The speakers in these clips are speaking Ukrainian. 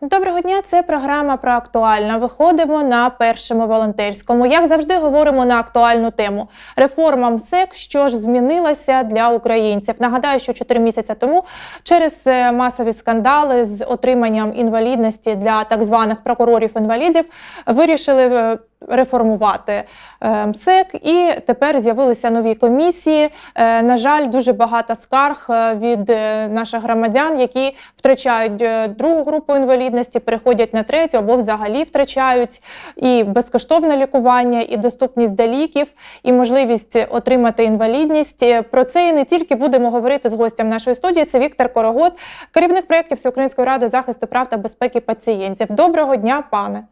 Доброго дня, це програма про актуальне. Виходимо на першому волонтерському. Як завжди, говоримо на актуальну тему. Реформа МСЕК, що ж змінилася для українців. Нагадаю, що 4 місяці тому через е, масові скандали з отриманням інвалідності для так званих прокурорів-інвалідів вирішили е, реформувати е, МСЕК, і тепер з'явилися нові комісії. На жаль, дуже багато скарг від наших громадян, які втрачають другу групу інвалідності, переходять на третю або взагалі втрачають і безкоштовне лікування, і доступність до ліків, і можливість отримати інвалідність. Е, Про це і не тільки будемо говорити з гостем нашої студії. Це Віктор Корогот, керівник проєктів Всеукраїнської ради захисту прав та безпеки пацієнтів. Доброго дня, пане.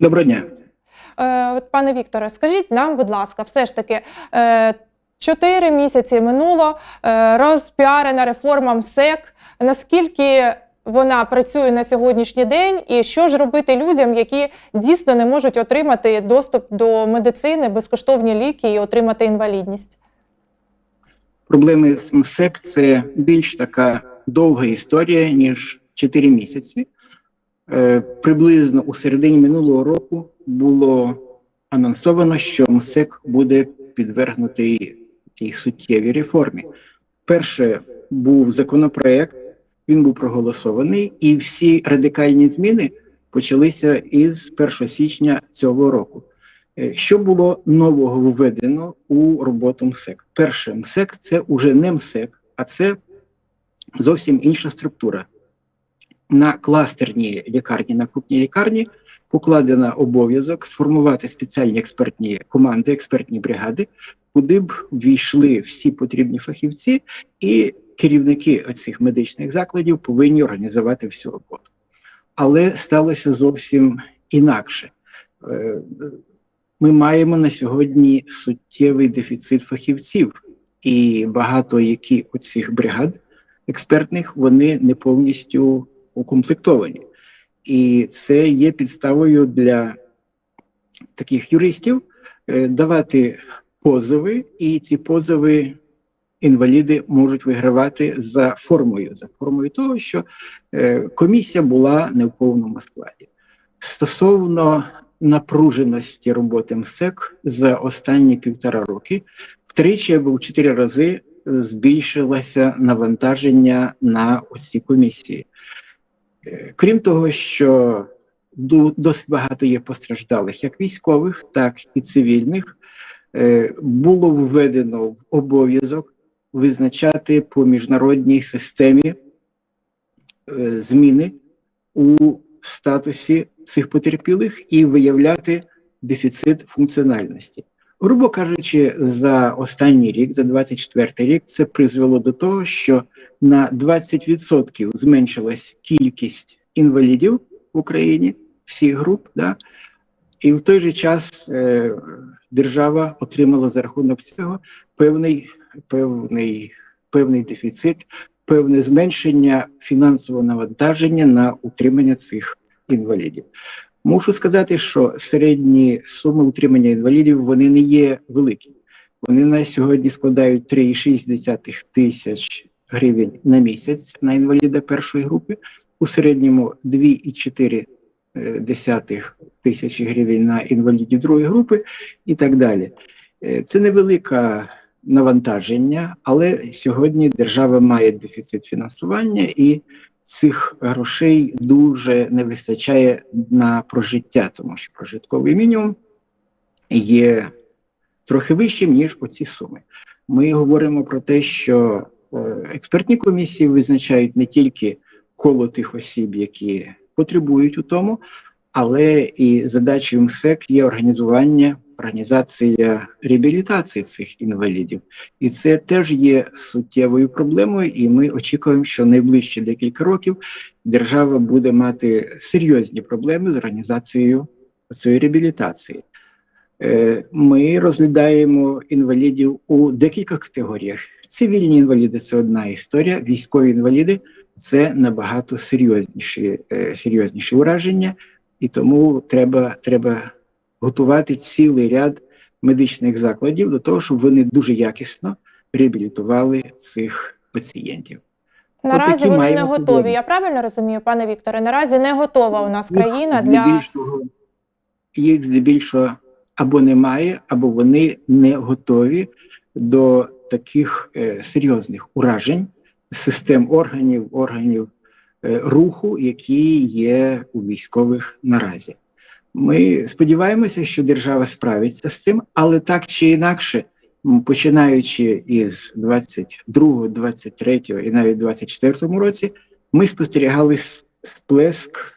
Доброго дня. Е, от, Пане Вікторе, скажіть нам, будь ласка, все ж таки. е, Чотири місяці минуло розпіарена реформа МСЕК. Наскільки вона працює на сьогоднішній день, і що ж робити людям, які дійсно не можуть отримати доступ до медицини, безкоштовні ліки і отримати інвалідність? Проблеми з МСЕК це більш така довга історія, ніж 4 місяці. Е, приблизно у середині минулого року було анонсовано, що МСЕК буде підвергнутий такій суттєвій реформі. Перше був законопроект, він був проголосований, і всі радикальні зміни почалися із 1 січня цього року. Е, Що було нового введено у роботу МСЕК? Перше, МСЕК це уже не МСЕК, а це зовсім інша структура. На кластерні лікарні, на крупній лікарні покладено обов'язок сформувати спеціальні експертні команди, експертні бригади, куди б війшли всі потрібні фахівці, і керівники цих медичних закладів повинні організувати всю роботу. Але сталося зовсім інакше. Е, ми маємо на сьогодні суттєвий дефіцит фахівців, і багато які оцих бригад експертних вони не повністю укомплектовані. І це є підставою для таких юристів е, давати позови, і ці позови інваліди можуть вигравати за формою, за формою того, що е, комісія була не в повному складі. Стосовно напруженості роботи МСЕК за останні півтора роки втричі або в чотири рази е, збільшилося навантаження на ось ці комісії. Е, Крім того, що досить багато є постраждалих, як військових, так і цивільних, було введено в обов'язок визначати по міжнародній системі е, зміни у статусі цих потерпілих і виявляти дефіцит функціональності. Грубо кажучи, за останній рік, за 24 рік, це призвело до того, що на 20% зменшилась кількість інвалідів в Україні, всіх груп, да? і в той же час е, держава отримала за рахунок цього певний, певний, певний дефіцит, певне зменшення фінансового навантаження на утримання цих інвалідів. Мушу сказати, що середні суми утримання інвалідів вони не є великі. Вони на сьогодні складають 3,6 тисяч гривень на місяць на інваліда першої групи, у середньому 2,4 тисячі гривень на інвалідів другої групи і так далі. Е, Це невелике навантаження, але сьогодні держава має дефіцит фінансування і цих грошей дуже не вистачає на прожиття, тому що прожитковий мінімум є трохи вищим, ніж оці суми. Ми говоримо про те, що е, експертні комісії визначають не тільки коло тих осіб, які потребують у тому, але і задачею МСЕК є організування, організація реабілітації цих інвалідів. І це теж є суттєвою проблемою, і ми очікуємо, що найближчі декілька років держава буде мати серйозні проблеми з організацією цієї реабілітації. Е, Ми розглядаємо інвалідів у декілька категоріях. Цивільні інваліди це одна історія, військові інваліди це набагато серйозніші, е, серйозніші ураження, і тому треба, треба готувати цілий ряд медичних закладів до того, щоб вони дуже якісно реабілітували цих пацієнтів. Наразі вони не готові. проблеми. Я правильно розумію, пане Вікторе? Наразі не готова у нас Їх країна для здебільшого, їх здебільшого або немає, або вони не готові до таких е, серйозних уражень систем органів, органів руху, які є у військових наразі. Ми сподіваємося, що держава справиться з цим, але так чи інакше, починаючи із 22, 23 і навіть 24 році, ми спостерігали сплеск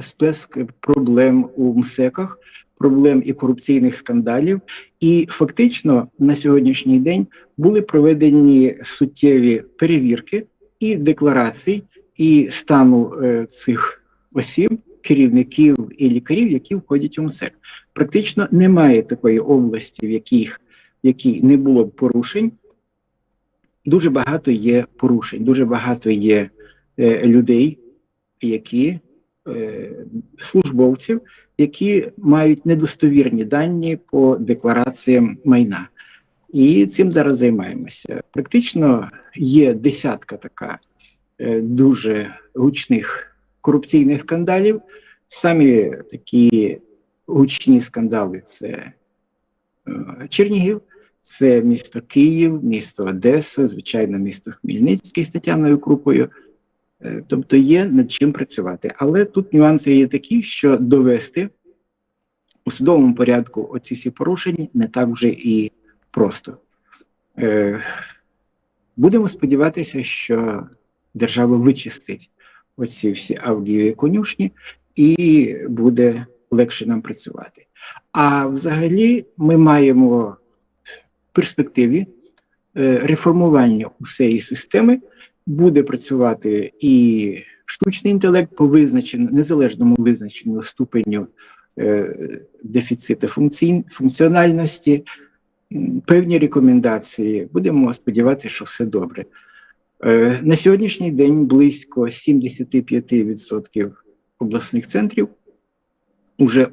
сплеск проблем у МСЕКах, проблем і корупційних скандалів. І фактично на сьогоднішній день були проведені суттєві перевірки і декларацій, і стану е, цих осіб, керівників і лікарів, які входять у МСЕК. Практично немає такої області, в яких в якій не було б порушень. Дуже багато є порушень, дуже багато є е, людей, які е, службовців, які мають недостовірні дані по деклараціям майна. І цим зараз займаємося. Практично є десятка така е, дуже гучних корупційних скандалів. Самі такі гучні скандали це е, Чернігів, це місто Київ, місто Одеса, звичайно, місто Хмельницький з Тетяною Крупою. Е, Тобто є над чим працювати. Але тут нюанси є такі, що довести у судовому порядку оці всі порушення не так вже і просто. Е, Будемо сподіватися, що держава вичистить оці всі авдієві конюшні і буде легше нам працювати. А взагалі ми маємо в перспективі е, реформування усієї системи буде працювати і штучний інтелект по визначенню, незалежному визначенню ступеню е, дефіциту функцій, функціональності, певні рекомендації. Будемо сподіватися, що все добре. Е, на сьогоднішній день близько 75% обласних центрів вже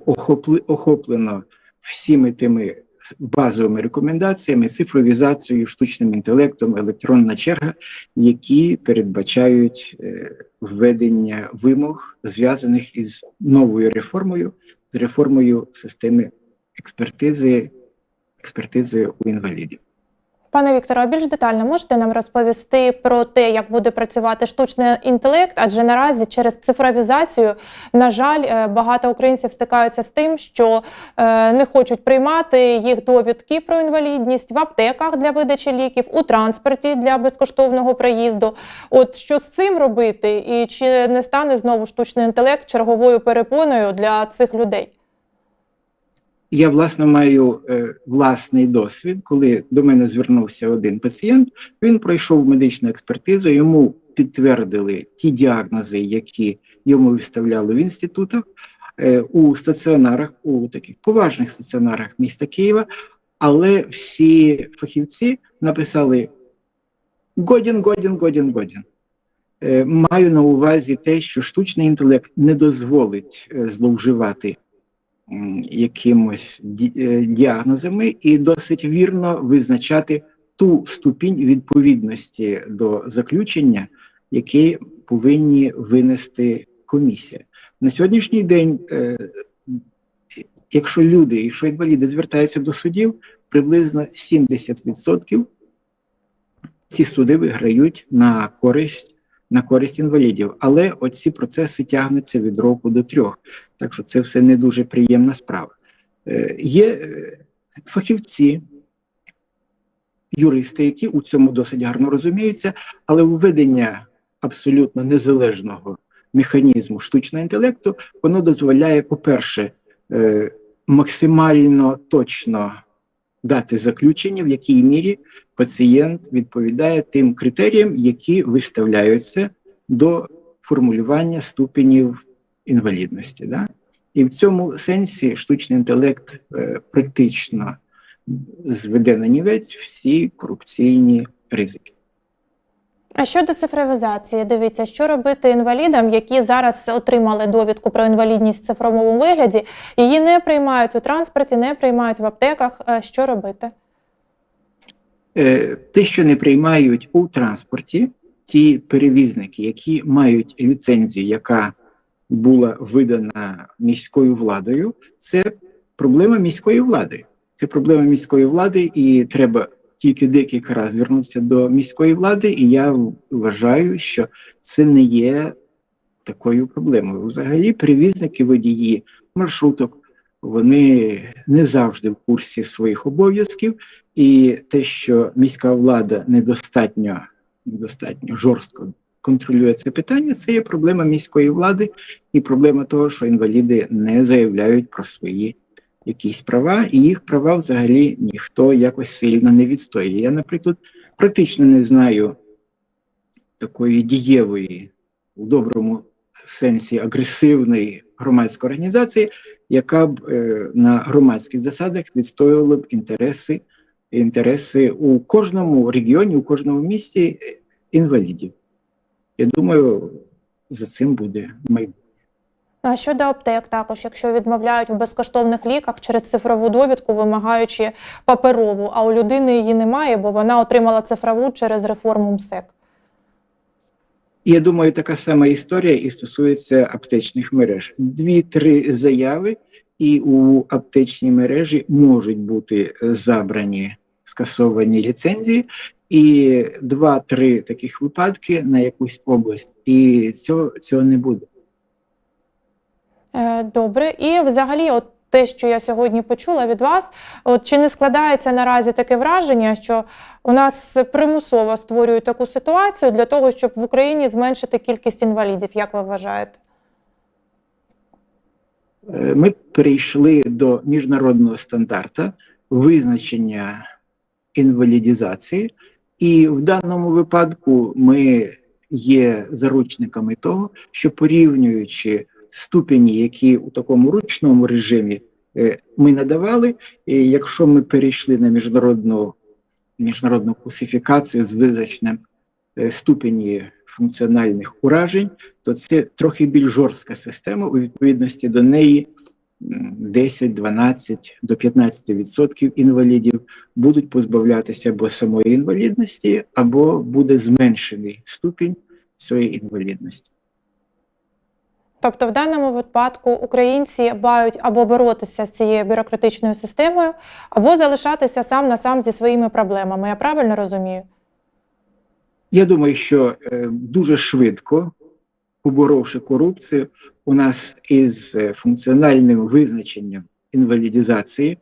охоплено всіми тими базовими рекомендаціями, цифровізацією, штучним інтелектом, електронна черга, які передбачають е, введення вимог, зв'язаних із новою реформою, з реформою системи експертизи, експертизи у інвалідів. Пане Вікторе, а більш детально можете нам розповісти про те, як буде працювати штучний інтелект? Адже наразі через цифровізацію, на жаль, е, багато українців стикаються з тим, що е, не хочуть приймати їх довідки про інвалідність в аптеках для видачі ліків, у транспорті для безкоштовного проїзду. От що з цим робити, і чи не стане знову штучний інтелект черговою перепоною для цих людей? Я власне маю е, власний досвід, коли до мене звернувся один пацієнт. Він пройшов медичну експертизу, йому підтвердили ті діагнози, які йому виставляли в інститутах, е, у стаціонарах, у таких поважних стаціонарах міста Києва. Але всі фахівці написали годін, годін, годін, годін. Е, Маю на увазі те, що штучний інтелект не дозволить е, зловживати якимось е, діагнозами і досить вірно визначати ту ступінь відповідності до заключення, яке повинні винести комісія. На сьогоднішній день, е, якщо люди, якщо інваліди звертаються до судів, приблизно 70% ці суди виграють на користь на користь інвалідів. Але оці процеси тягнуться від року до трьох. Так що це все не дуже приємна справа. Е, є е, фахівці, юристи, які у цьому досить гарно розуміються, але введення абсолютно незалежного механізму штучного інтелекту воно дозволяє, по-перше, е, максимально точно дати заключення, в якій мірі пацієнт відповідає тим критеріям, які виставляються до формулювання ступенів інвалідності. Да? І в цьому сенсі штучний інтелект е, практично зведе на нівець всі корупційні ризики. А щодо цифровізації, дивіться, що робити інвалідам, які зараз отримали довідку про інвалідність в цифровому вигляді, її не приймають у транспорті, не приймають в аптеках. Е, Що робити? Е, Те, що не приймають у транспорті, ті перевізники, які мають ліцензію, яка була видана міською владою, це проблема міської влади. Це проблема міської влади, і треба тільки декілька разів звернутися до міської влади. І я вважаю, що це не є такою проблемою. Взагалі, перевізники водії маршруток вони не завжди в курсі своїх обов'язків, і те, що міська влада недостатньо, недостатньо жорстко контролює це питання, це є проблема міської влади і проблема того, що інваліди не заявляють про свої якісь права, і їх права взагалі ніхто якось сильно не відстоює. Я, наприклад, практично не знаю такої дієвої, у доброму сенсі агресивної громадської організації, яка б е, на громадських засадах відстоювала б інтереси, інтереси у кожному регіоні, у кожному місті е, інвалідів. Я думаю, за цим буде майбутнє. А щодо аптек, також, якщо відмовляють в безкоштовних ліках через цифрову довідку, вимагаючи паперову, а у людини її немає, бо вона отримала цифрову через реформу МСЕК. Я думаю, така сама історія і стосується аптечних мереж. Дві-три заяви, і у аптечній мережі можуть бути забрані скасовані ліцензії, і два-три таких випадки на якусь область, і цього, цього не буде. Е, Добре, і взагалі, от те, що я сьогодні почула від вас, от чи не складається наразі таке враження, що у нас примусово створюють таку ситуацію для того, щоб в Україні зменшити кількість інвалідів, як ви вважаєте? Е, Ми перейшли до міжнародного стандарту визначення інвалідізації, і в даному випадку ми є заручниками того, що порівнюючи ступені, які у такому ручному режимі е, ми надавали, і якщо ми перейшли на міжнародну, міжнародну класифікацію з визначенням е, ступені функціональних уражень, то це трохи більш жорстка система. У відповідності до неї м, 10, 12 до 15 відсотків інвалідів будуть позбавлятися або самої інвалідності, або буде зменшений ступінь цієї інвалідності. Тобто, в даному випадку українці мають або боротися з цією бюрократичною системою, або залишатися сам на сам зі своїми проблемами. Я правильно розумію? Я думаю, що е, дуже швидко, поборовши корупцію, у нас із е, функціональним визначенням інвалідізації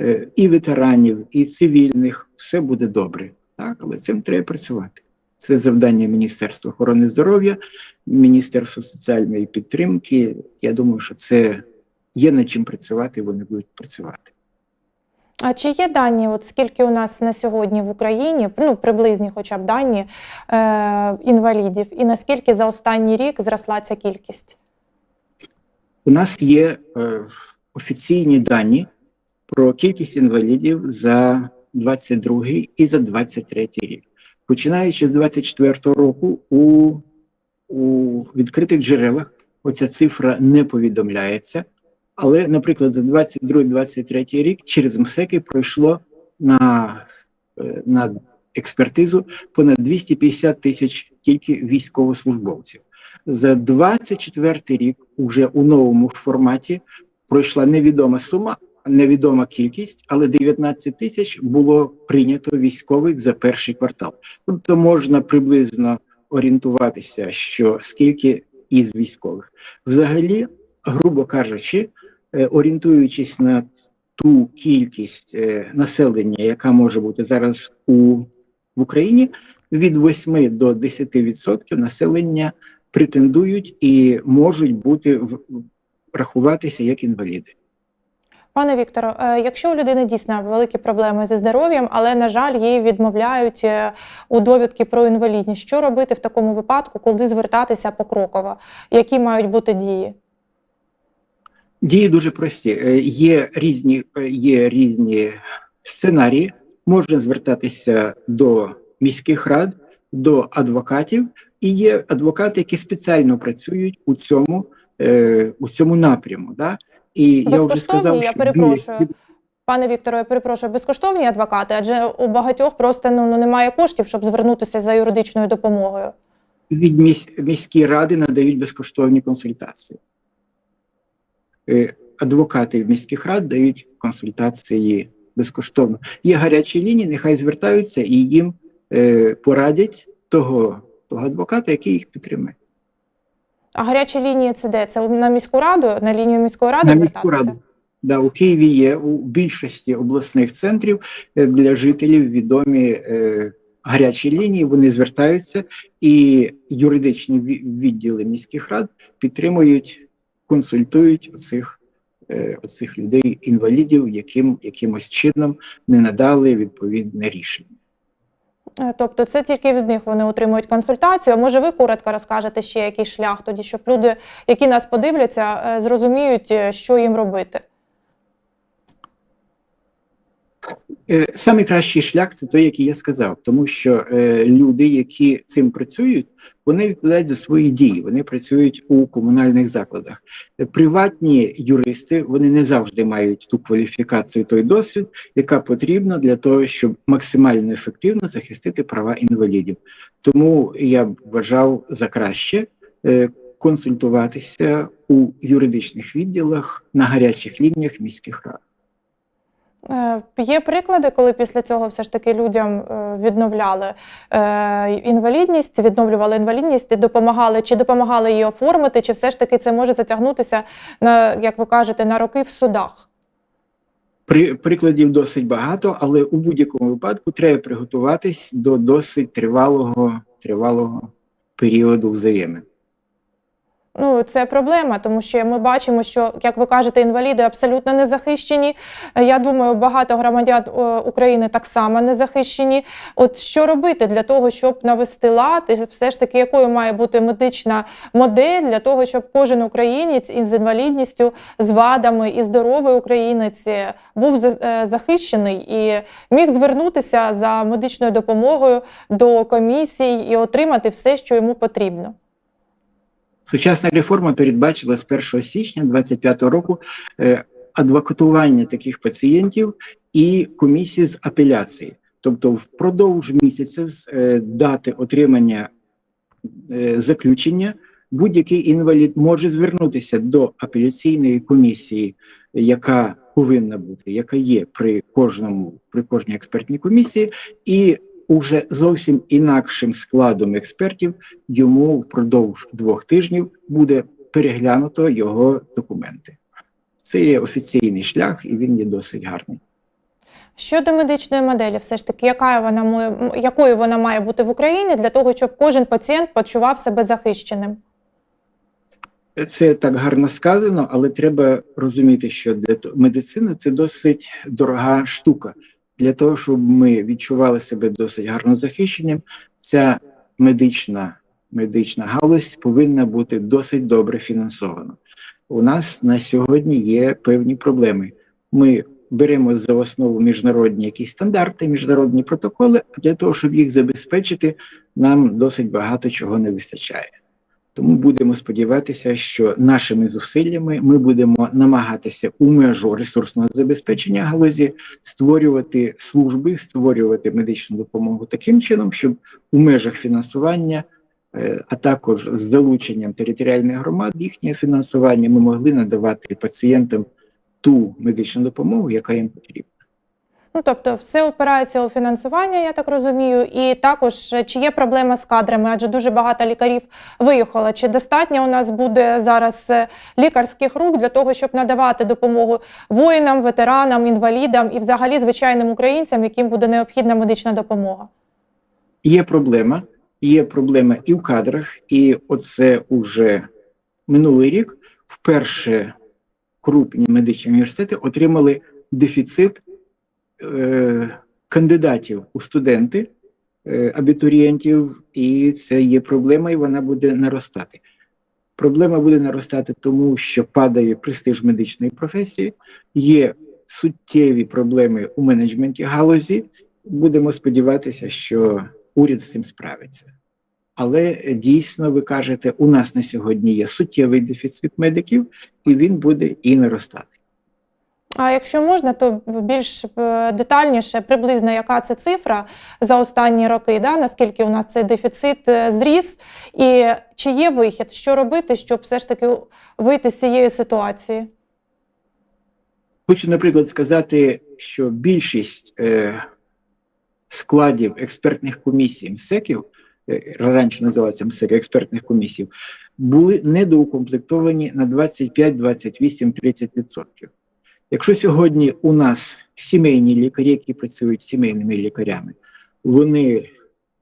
е, і ветеранів, і цивільних все буде добре. Так, але цим треба працювати. Це завдання Міністерства охорони здоров'я, Міністерства соціальної підтримки. Я думаю, що це є над чим працювати, і вони будуть працювати. А чи є дані, от скільки у нас на сьогодні в Україні, ну приблизні хоча б дані е, інвалідів, і наскільки за останній рік зросла ця кількість? У нас є е, офіційні дані про кількість інвалідів за 22 і за 23 рік. Починаючи з 24 року, у, у відкритих джерелах оця цифра не повідомляється. Але, наприклад, за 22-23 рік через МСЕКи пройшло на, е, на експертизу понад 250 тисяч тільки військовослужбовців. За 24 рік уже у новому форматі пройшла невідома сума, невідома кількість, але 19 тисяч було прийнято військових за перший квартал. Тобто можна приблизно орієнтуватися, що скільки із військових. Взагалі, грубо кажучи, е, орієнтуючись на ту кількість е, населення, яка може бути зараз у в Україні, від 8 до 10% населення претендують і можуть бути рахуватися як інваліди. Пане Вікторо, е, якщо у людини дійсно великі проблеми зі здоров'ям, але, на жаль, їй відмовляють е, у довідки про інвалідність, що робити в такому випадку, коли звертатися покроково? Які мають бути дії? Дії дуже прості. Е, Є різні, є різні сценарії. Можна звертатися до міських рад, до адвокатів, і є адвокати, які спеціально працюють у цьому, у цьому напряму. Да? І я вже сказав, я що перепрошую. Пане Вікторе, я перепрошую, безкоштовні адвокати, адже у багатьох просто ну, ну, немає коштів, щоб звернутися за юридичною допомогою. Від місь, міські ради надають безкоштовні консультації. Е, Адвокати міських рад дають консультації безкоштовно. Є гарячі лінії, нехай звертаються і їм е, порадять того, того адвоката, який їх підтримає. А гарячі лінії це де? Це на міську раду, на лінію міської ради На міську раду. Да, у Києві є у більшості обласних центрів е, для жителів відомі е, гарячі лінії. Вони звертаються, і юридичні відділи міських рад підтримують, консультують оцих, е, оцих людей, інвалідів, яким якимось чином не надали відповідне рішення. Е, Тобто це тільки від них вони отримують консультацію. А може ви коротко розкажете ще який шлях тоді, щоб люди, які нас подивляться, е, зрозуміють, е, що їм робити. Е, Самий кращий шлях це той, який я сказав, тому що е, люди, які цим працюють, вони відповідають за свої дії. Вони працюють у комунальних закладах. Приватні юристи вони не завжди мають ту кваліфікацію, той досвід, яка потрібна для того, щоб максимально ефективно захистити права інвалідів. Тому я б вважав за краще е, консультуватися у юридичних відділах на гарячих лініях міських рад. Е, Є приклади, коли після цього все ж таки людям е, відновляли е, інвалідність, відновлювали інвалідність, допомагали, чи допомагали її оформити, чи все ж таки це може затягнутися на, як ви кажете, на роки в судах. При, прикладів досить багато, але у будь-якому випадку треба приготуватись до досить тривалого, тривалого періоду взаємин. Ну, це проблема, тому що ми бачимо, що, як ви кажете, інваліди абсолютно не захищені. Е, Я думаю, багато громадян е, України так само не захищені. От що робити для того, щоб навести лад, і все ж таки, якою має бути медична модель для того, щоб кожен українець із інвалідністю, з вадами і здоровий українець е, був захищений і міг звернутися за медичною допомогою до комісій і отримати все, що йому потрібно. Сучасна реформа передбачила з 1 січня 2025 року е, адвокатування таких пацієнтів і комісію з апеляції. Тобто, впродовж місяця з е, дати отримання е, заключення будь-який інвалід може звернутися до апеляційної комісії, яка повинна бути, яка є при кожному при кожній експертній комісії, і уже зовсім інакшим складом експертів йому впродовж двох тижнів буде переглянуто його документи. Це є офіційний шлях, і він є досить гарний. Щодо медичної моделі, все ж таки, яка вона якою вона має бути в Україні для того, щоб кожен пацієнт почував себе захищеним? Це так гарно сказано, але треба розуміти, що медицина це досить дорога штука. Для того, щоб ми відчували себе досить гарно захищеним, ця медична, медична галузь повинна бути досить добре фінансована. У нас на сьогодні є певні проблеми. Ми беремо за основу міжнародні якісь стандарти, міжнародні протоколи. а Для того, щоб їх забезпечити, нам досить багато чого не вистачає. Тому будемо сподіватися, що нашими зусиллями ми будемо намагатися у межу ресурсного забезпечення галузі створювати служби, створювати медичну допомогу таким чином, щоб у межах фінансування, е, а також з залученням територіальних громад, їхнє фінансування ми могли надавати пацієнтам ту медичну допомогу, яка їм потрібна. Ну тобто, все опирається у фінансування, я так розумію, і також е, чи є проблема з кадрами, адже дуже багато лікарів виїхало. Чи достатньо у нас буде зараз е, лікарських рук для того, щоб надавати допомогу воїнам, ветеранам, інвалідам і взагалі звичайним українцям, яким буде необхідна медична допомога? Є проблема, є проблема і в кадрах, і оце уже минулий рік вперше крупні медичні університети отримали дефіцит е, кандидатів у студенти, е, абітурієнтів, і це є проблема, і вона буде наростати. Проблема буде наростати тому, що падає престиж медичної професії, є суттєві проблеми у менеджменті галузі. Будемо сподіватися, що уряд з цим справиться. Але е, дійсно, ви кажете, у нас на сьогодні є суттєвий дефіцит медиків, і він буде і наростати. А якщо можна, то більш е, детальніше, приблизно яка це цифра за останні роки, да? наскільки у нас цей дефіцит е, зріс, і чи є вихід, що робити, щоб все ж таки вийти з цієї ситуації? Хочу, наприклад, сказати, що більшість е, складів експертних комісій МСЕКів, е, раніше називалося МСЕК експертних комісій, були недоукомплектовані на 25, 28, 30%. Якщо сьогодні у нас сімейні лікарі, які працюють сімейними лікарями, вони,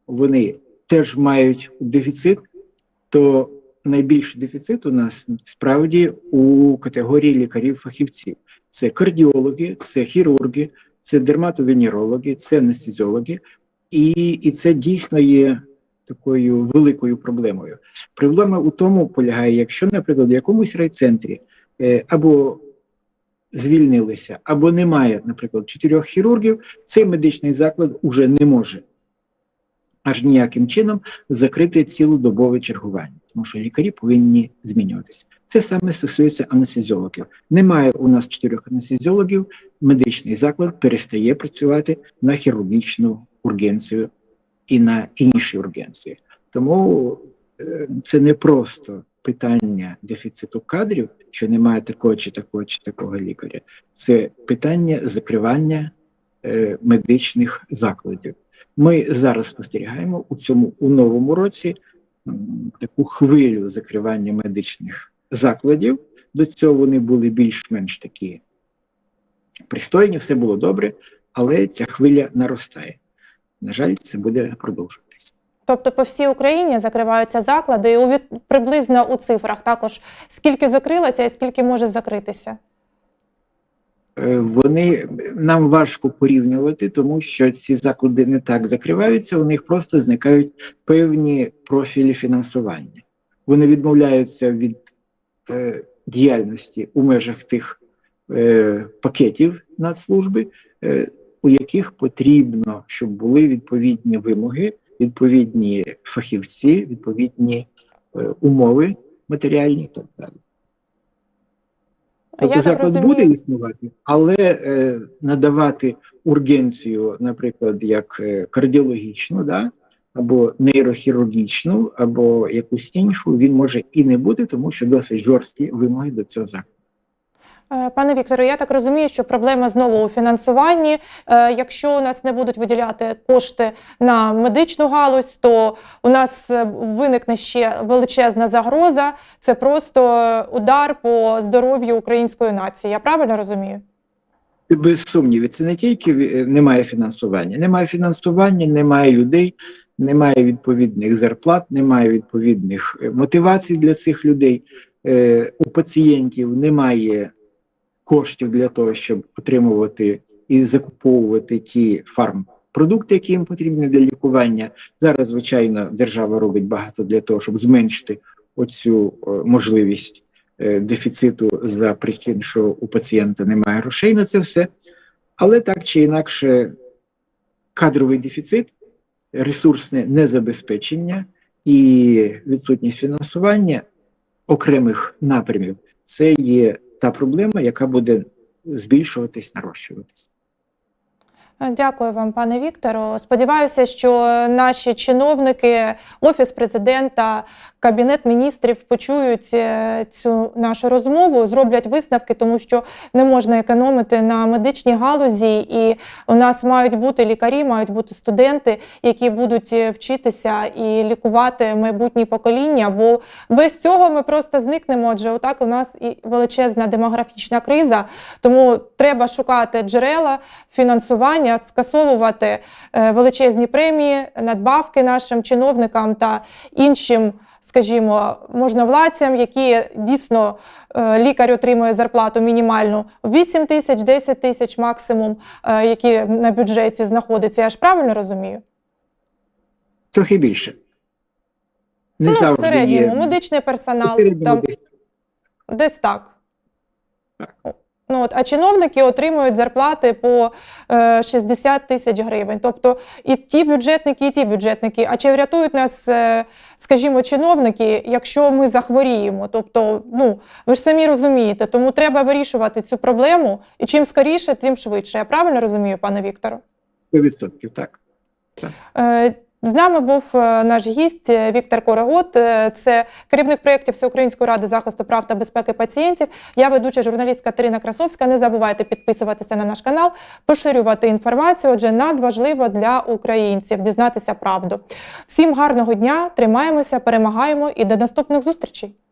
вони теж мають дефіцит, то найбільший дефіцит у нас справді у категорії лікарів-фахівців це кардіологи, це хірурги, це дерматовенерологи, це анестезіологи, і, і це дійсно є такою великою проблемою. Проблема у тому полягає, якщо, наприклад, в якомусь райцентрі е, або звільнилися, або немає, наприклад, чотирьох хірургів, цей медичний заклад уже не може аж ніяким чином закрити цілодобове чергування, тому що лікарі повинні змінюватися. Це саме стосується анестезіологів. Немає у нас чотирьох анестезіологів, медичний заклад перестає працювати на хірургічну ургенцію і на інші ургенції. Тому е, це не просто питання дефіциту кадрів, що немає такого чи такого чи такого лікаря. Це питання закривання е, медичних закладів. Ми зараз спостерігаємо у цьому у новому році таку хвилю закривання медичних закладів. До цього вони були більш-менш такі пристойні, все було добре, але ця хвиля наростає. На жаль, це буде продовжуватися. Тобто по всій Україні закриваються заклади, і у від... приблизно у цифрах також скільки закрилося і скільки може закритися. Е, Вони нам важко порівнювати, тому що ці заклади не так закриваються, у них просто зникають певні профілі фінансування. Вони відмовляються від е, діяльності у межах тих е, пакетів нацслужби, е, у яких потрібно, щоб були відповідні вимоги, відповідні фахівці, відповідні е, умови матеріальні і так далі. Тобто заклад розумію- буде існувати, але е, надавати ургенцію, наприклад, як е, кардіологічну, да, або нейрохірургічну, або якусь іншу, він може і не бути, тому що досить жорсткі вимоги до цього закладу. Е, Пане Вікторе, я так розумію, що проблема знову у фінансуванні. Е, Якщо у нас не будуть виділяти кошти на медичну галузь, то у нас е, виникне ще величезна загроза. Це просто удар по здоров'ю української нації. Я правильно розумію? Без сумнівів, це не тільки немає фінансування, немає фінансування, немає людей, немає відповідних зарплат, немає відповідних мотивацій для цих людей. У пацієнтів немає коштів для того, щоб отримувати і закуповувати ті фармпродукти, які їм потрібні для лікування. Зараз, звичайно, держава робить багато для того, щоб зменшити оцю е, можливість е, дефіциту за причин, що у пацієнта немає грошей на це все. Але так чи інакше, кадровий дефіцит, ресурсне незабезпечення і відсутність фінансування окремих напрямів це є та проблема, яка буде збільшуватись, нарощуватись. Дякую вам, пане Віктору. Сподіваюся, що наші чиновники, офіс президента, кабінет міністрів почують е, цю нашу розмову, зроблять висновки, тому що не можна економити на медичній галузі, і у нас мають бути лікарі, мають бути студенти, які будуть е, вчитися і лікувати майбутні покоління. Бо без цього ми просто зникнемо. Адже отак у нас і величезна демографічна криза. Тому треба шукати джерела фінансування, скасовувати е, величезні премії, надбавки нашим чиновникам та іншим, скажімо, можновладцям, які дійсно е, лікар отримує зарплату мінімальну 8 тисяч, 10 тисяч максимум, е, які на бюджеті знаходяться. Я ж правильно розумію? Трохи більше. Не ну, в середньому є. медичний персонал там десь десь так. Так. Ну, от, а чиновники отримують зарплати по е, 60 тисяч гривень. Тобто і ті бюджетники, і ті бюджетники. А чи врятують нас, е, скажімо, чиновники, якщо ми захворіємо? Тобто, ну ви ж самі розумієте, тому треба вирішувати цю проблему, і чим скоріше, тим швидше. Я правильно розумію, пане Віктору? 100% так. Е, З нами був е, наш гість е, Віктор Корогот. Е, Це керівник проєктів Всеукраїнської ради захисту прав та безпеки пацієнтів. Я ведуча журналіст Катерина Красовська. Не забувайте підписуватися на наш канал, поширювати інформацію. Отже, надважливо для українців дізнатися правду. Всім гарного дня, тримаємося, перемагаємо і до наступних зустрічей.